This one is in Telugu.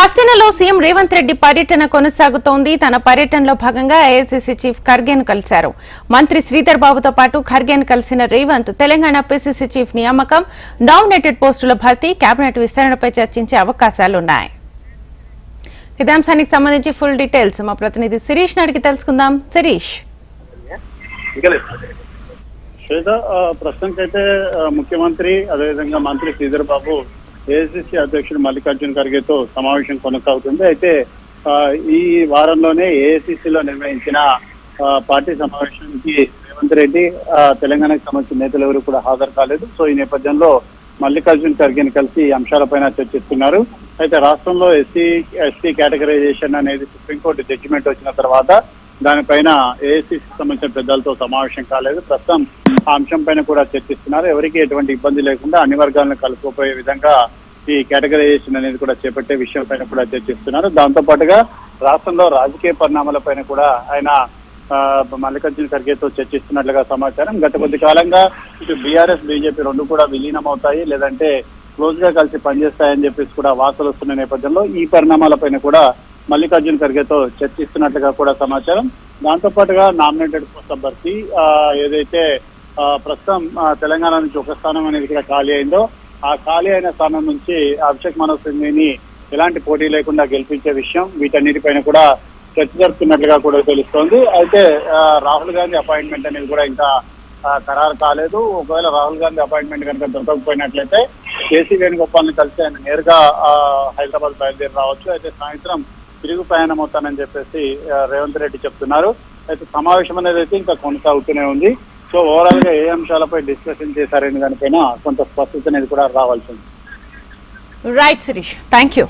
హస్తినలో సీఎం రేవంత్ రెడ్డి పర్యటన కొనసాగుతోంది. తన పర్యటనలో భాగంగా ఏఐసీసీ చీఫ్ ఖర్గేను కలిశారు. మంత్రి శ్రీధర్ బాబుతో పాటు ఖర్గేను కలిసిన రేవంత్ తెలంగాణ పిసిసి చీఫ్ నియామకం నామినేటెడ్ పోస్టుల భర్తీ కేబినెట్ విస్తరణపై చర్చించే అవకాశాలున్నాయి. ఇదే సంబంధించి ఫుల్ డీటెయిల్స్ మా ప్రతినిధి శిరీష్ అడిగి తెలుసుకుందాం. శిరీష్. శ్వేత అయితే ముఖ్యమంత్రి అదేవిధంగా మంత్రి శ్రీధర్ బాబు ఏఐసిసి అధ్యక్షుడు మల్లికార్జున ఖర్గేతో సమావేశం కొనసాగుతుంది. అయితే ఈ వారంలోనే ఏఐసిసిలో నిర్వహించిన ఆ, పార్టీ సమావేశానికి రేవంత్ రెడ్డి తెలంగాణకు సంబంధించిన నేతలు ఎవరు కూడా హాజరు కాలేదు. సో ఈ నేపథ్యంలో మల్లికార్జున ఖర్గేని కలిసి ఈ అంశాలపైన చర్చిస్తున్నారు. అయితే రాష్ట్రంలో ఎస్సీ ఎస్టీ కేటగరైజేషన్ అనేది సుప్రీంకోర్టు జడ్జిమెంట్ వచ్చిన తర్వాత దానిపైన ఏఐసిసి సంబంధించిన పెద్దలతో సమావేశం కాలేదు. ప్రస్తుతం ఆ అంశం పైన కూడా చర్చిస్తున్నారు. ఎవరికి ఎటువంటి ఇబ్బంది లేకుండా అన్ని వర్గాలను కలుపుకోపోయే విధంగా ఈ కేటగరైజేషన్ అనేది కూడా చేపట్టే విషయం పైన కూడా చర్చిస్తున్నారు దాంతో పాటుగా రాష్ట్రంలో రాజకీయ పరిణామాల పైన కూడా ఆయన ఆ, మల్లికార్జున ఖర్గేతో చర్చిస్తున్నట్లుగా సమాచారం. గత కొద్ది కాలంగా ఇటు బీఆర్ఎస్ బీజేపీ రెండు కూడా విలీనం అవుతాయి లేదంటే క్లోజ్గా కలిసి పనిచేస్తాయని చెప్పేసి కూడా వార్తలు వస్తున్న నేపథ్యంలో ఈ పరిణామాలపైన కూడా మల్లికార్జున ఖర్గేతో చర్చిస్తున్నట్లుగా కూడా సమాచారం. దాంతో పాటుగా నామినేటెడ్ పోస్ట్ భర్తీ ఆ, ఏదైతే ఆ, ప్రస్తుతం తెలంగాణ నుంచి ఒక స్థానం అనేది కూడా ఖాళీ అయిందో ఆ ఖాళీ అయిన స్థానం నుంచి అభిషేక్ మనోజ్ సింగ్ని ఎలాంటి పోటీ లేకుండా గెలిపించే విషయం వీటన్నిటిపైన కూడా చర్చ జరుపుతున్నట్లుగా కూడా తెలుస్తోంది. అయితే రాహుల్ గాంధీ అపాయింట్మెంట్ అనేది కూడా ఇంకా ఖరారు కాలేదు. ఒకవేళ రాహుల్ గాంధీ అపాయింట్మెంట్ కనుక దొరకకపోయినట్లయితే కేసీ వేణుగోపాల్ని కలిసి ఆయన నేరుగా హైదరాబాద్ బయలుదేరి రావచ్చు. అయితే సాయంత్రం తిరుగు ప్రయాణం అవుతానని చెప్పేసి రేవంత్ రెడ్డి చెప్తున్నారు. అయితే సమావేశం అనేది అయితే ఇంకా కొనసాగుతూనే ఉంది. సో ఓవరాల్గా ఏ అంశాలపై డిస్కషన్ చేశారనే దానిపైన కొంత స్పష్టత అనేది కూడా రావాల్సింది రైట్ శిరీష్ థ్యాంక్ యూ